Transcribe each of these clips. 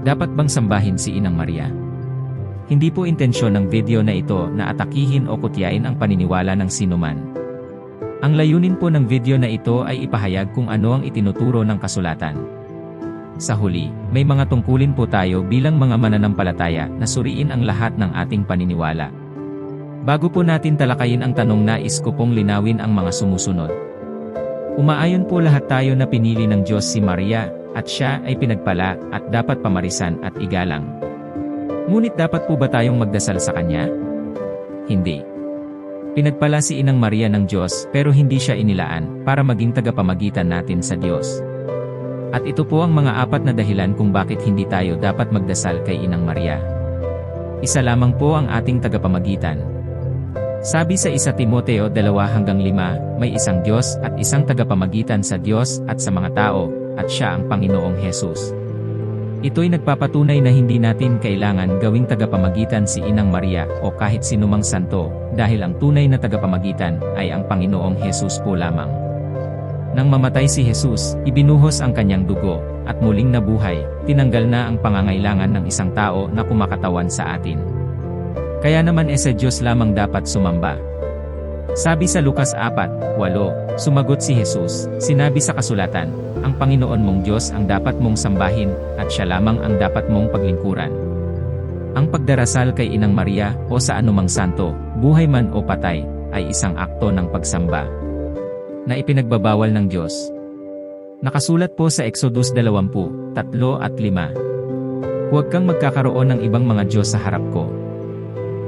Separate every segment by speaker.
Speaker 1: Dapat bang sambahin si Inang Maria? Hindi po intensyon ng video na ito na atakihin o kutyain ang paniniwala ng sinuman. Ang layunin po ng video na ito ay ipahayag kung ano ang itinuturo ng kasulatan. Sa huli, may mga tungkulin po tayo bilang mga mananampalataya na suriin ang lahat ng ating paniniwala. Bago po natin talakayin ang tanong nais ko pong linawin ang mga sumusunod. Umaayon po lahat tayo na pinili ng Diyos si Maria, at siya ay pinagpala at dapat pamarisan at igalang. Ngunit dapat po ba tayong magdasal sa Kanya? Hindi. Pinagpala si Inang Maria ng Diyos pero hindi siya inilaan para maging tagapamagitan natin sa Diyos. At ito po ang mga apat na dahilan kung bakit hindi tayo dapat magdasal kay Inang Maria. Isa lamang po ang ating tagapamagitan. Sabi sa 1 Timoteo 2 hanggang 5, may isang Diyos at isang tagapamagitan sa Diyos at sa mga tao, at siya ang Panginoong Hesus. Ito'y nagpapatunay na hindi natin kailangan gawing tagapamagitan si Inang Maria o kahit sinumang santo, dahil ang tunay na tagapamagitan ay ang Panginoong Hesus po lamang. Nang mamatay si Jesus, ibinuhos ang kanyang dugo, at muling nabuhay, tinanggal na ang pangangailangan ng isang tao na kumakatawan sa atin. Kaya naman e sa Diyos lamang dapat sumamba. Sabi sa Lucas 4:8, sumagot si Jesus, sinabi sa kasulatan, ang Panginoon mong Diyos ang dapat mong sambahin, at siya lamang ang dapat mong paglingkuran. Ang pagdarasal kay Inang Maria o sa anumang santo, buhay man o patay, ay isang akto ng pagsamba na ipinagbabawal ng Diyos. Nakasulat po sa Exodus 20, 3 at 5. Huwag kang magkakaroon ng ibang mga Diyos sa harap ko.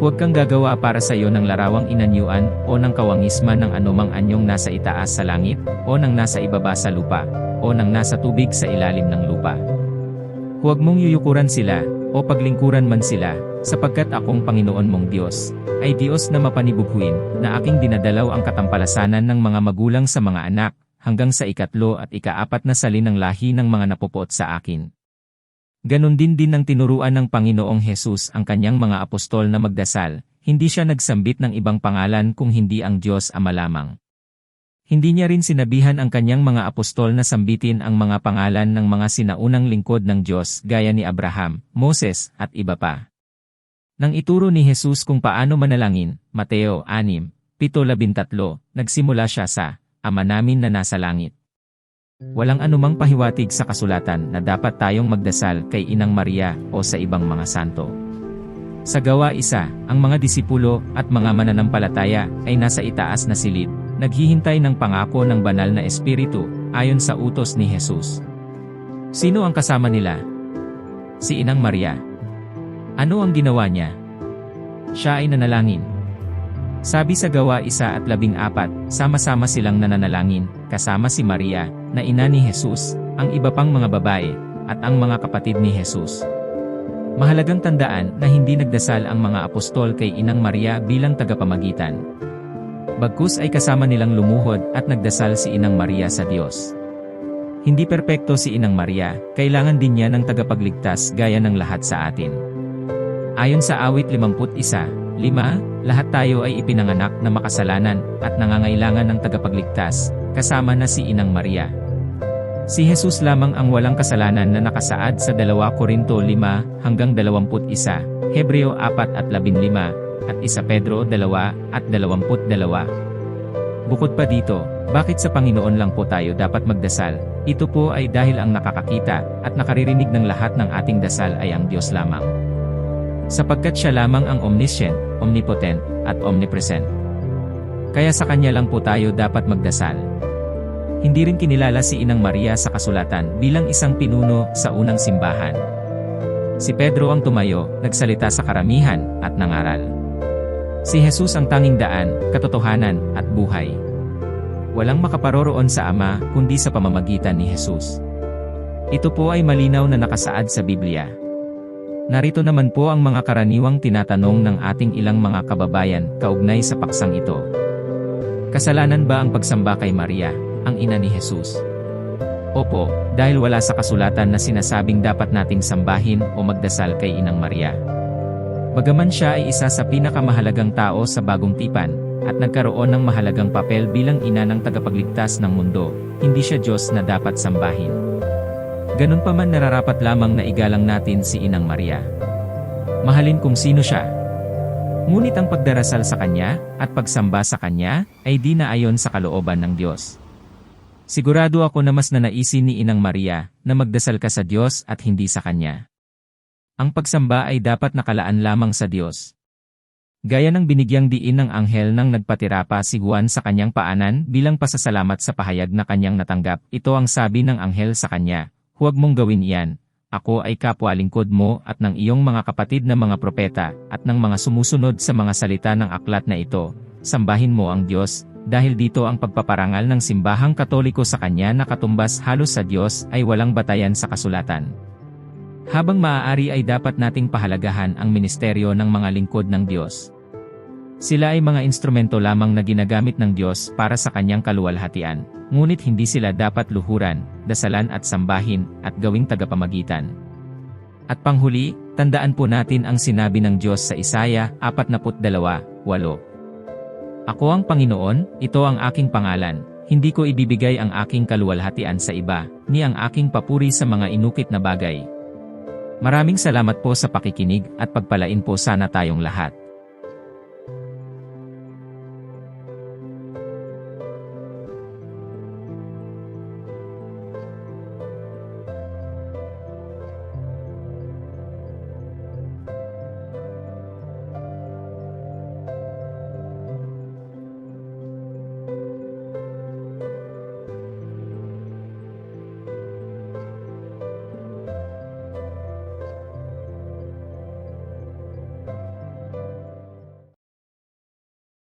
Speaker 1: Huwag kang gagawa para sa iyo ng larawang inanyuan o ng kawangisman ng anumang anyong nasa itaas sa langit, o ng nasa ibaba sa lupa, o ng nasa tubig sa ilalim ng lupa. Huwag mong yuyukuran sila, o paglingkuran man sila, sapagkat akong Panginoon mong Diyos, ay Diyos na mapanibughuin, na aking dinadalaw ang katampalasanan ng mga magulang sa mga anak, hanggang sa ikatlo at ikaapat na salin ng lahi ng mga napupuot sa akin. Ganon din din ang tinuruan ng Panginoong Hesus ang kanyang mga apostol na magdasal, hindi siya nagsambit ng ibang pangalan kung hindi ang Diyos Ama lamang. Hindi niya rin sinabihan ang kanyang mga apostol na sambitin ang mga pangalan ng mga sinaunang lingkod ng Diyos gaya ni Abraham, Moses, at iba pa. Nang ituro ni Jesus kung paano manalangin, Mateo 6, 7-13, nagsimula siya sa, Ama namin na nasa langit. Walang anumang pahiwatig sa kasulatan na dapat tayong magdasal kay Inang Maria o sa ibang mga santo. Sa gawa isa, ang mga disipulo at mga mananampalataya ay nasa itaas na silid, naghihintay ng pangako ng banal na espiritu, ayon sa utos ni Jesus. Sino ang kasama nila? Si Inang Maria. Ano ang ginawa niya? Siya ay nanalangin. Sabi sa gawa isa at labing apat, sama-sama silang nananalangin, kasama si Maria, na ina ni Jesus, ang iba pang mga babae, at ang mga kapatid ni Jesus. Mahalagang tandaan na hindi nagdasal ang mga apostol kay Inang Maria bilang tagapamagitan. Bagkus ay kasama nilang lumuhod at nagdasal si Inang Maria sa Diyos. Hindi perpekto si Inang Maria, kailangan din niya ng tagapagligtas gaya ng lahat sa atin. Ayon sa awit 51, 5, lahat tayo ay ipinanganak na makasalanan at nangangailangan ng tagapagligtas, kasama na si Inang Maria. Si Jesus lamang ang walang kasalanan na nakasaad sa 2 Korinto 5 hanggang 21, Hebreo 4 at 15, at 1 Pedro 2 at 22. Bukod pa dito, bakit sa Panginoon lang po tayo dapat magdasal? Ito po ay dahil ang nakakakita at nakaririnig ng lahat ng ating dasal ay ang Diyos lamang. Sapagkat siya lamang ang omniscient, omnipotent, at omnipresent. Kaya sa kanya lang po tayo dapat magdasal. Hindi rin kinilala si Inang Maria sa kasulatan bilang isang pinuno sa unang simbahan. Si Pedro ang tumayo, nagsalita sa karamihan, at nangaral. Si Jesus ang tanging daan, katotohanan, at buhay. Walang makaparoroon sa Ama kundi sa pamamagitan ni Jesus. Ito po ay malinaw na nakasaad sa Biblia. Narito naman po ang mga karaniwang tinatanong ng ating ilang mga kababayan kaugnay sa paksang ito. Kasalanan ba ang pagsamba kay Maria, ang ina ni Jesus? Opo, dahil wala sa kasulatan na sinasabing dapat nating sambahin o magdasal kay Inang Maria. Bagaman siya ay isa sa pinakamahalagang tao sa bagong tipan, at nagkaroon ng mahalagang papel bilang ina ng tagapagligtas ng mundo, hindi siya Diyos na dapat sambahin. Ganun pa man nararapat lamang na igalang natin si Inang Maria. Mahalin kung sino siya. Ngunit ang pagdarasal sa Kanya, at pagsamba sa Kanya, ay di na ayon sa kalooban ng Diyos. Sigurado ako na mas nanaisin ni Inang Maria, na magdasal ka sa Diyos at hindi sa Kanya. Ang pagsamba ay dapat nakalaan lamang sa Diyos. Gaya ng binigyang diin ng anghel nang nagpatira pa si Juan sa kanyang paanan bilang pasasalamat sa pahayag na kanyang natanggap, ito ang sabi ng anghel sa kanya, Huwag mong gawin iyan, ako ay kapwa lingkod mo at ng iyong mga kapatid na mga propeta, at ng mga sumusunod sa mga salita ng aklat na ito, sambahin mo ang Diyos, dahil dito ang pagpaparangal ng simbahang katoliko sa kanya na katumbas halos sa Diyos ay walang batayan sa kasulatan. Habang maaari ay dapat nating pahalagahan ang ministeryo ng mga lingkod ng Diyos. Sila ay mga instrumento lamang na ginagamit ng Diyos para sa kanyang kaluwalhatian, ngunit hindi sila dapat luhuran, dasalan at sambahin, at gawing tagapamagitan. At panghuli, tandaan po natin ang sinabi ng Diyos sa Isaya 42:8. Ako ang Panginoon, ito ang aking pangalan, hindi ko ibibigay ang aking kaluwalhatian sa iba, ni ang aking papuri sa mga inukit na bagay. Maraming salamat po sa pakikinig at pagpalain po sana tayong lahat.